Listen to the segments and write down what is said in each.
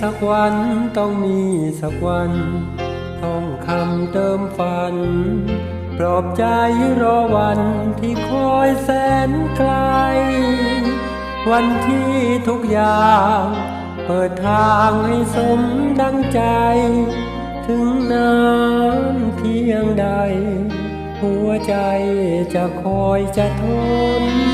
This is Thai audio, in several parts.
สักวันต้องมีสักวันท่องคำเติมฝัน ปลอบใจรอวันที่คอยแสนไกล วันที่ทุกอย่างเปิดทางให้สมดังใจ ถึงนานเพียงใด หัวใจจะคอยจะทน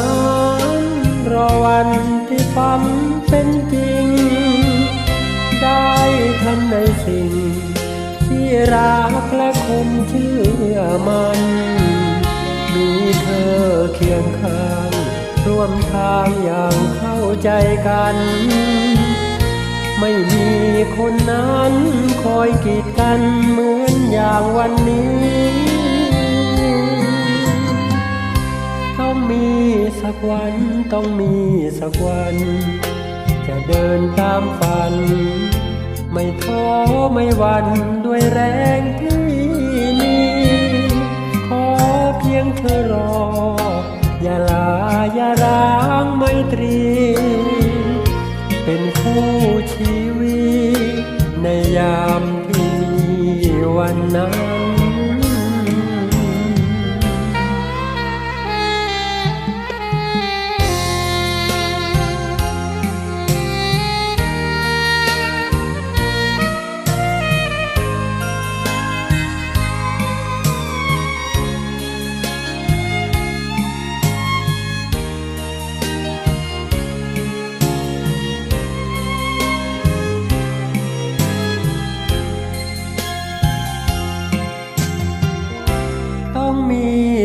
น รักและคงเชื่อมัน มีเธอเคียงข้าง ร่วมทางอย่างเข้าใจกัน ไม่มีคนนั้นคอยกีดกันเหมือนอย่างวันนี้ ต้องมีสักวันต้องมีสักวัน จะเดินตามฝัน ไม่ท้อไม่หวันด้วยแรงที่มีขอเพียงเธอรอ อย่าลาอย่าร้างไม่ตรี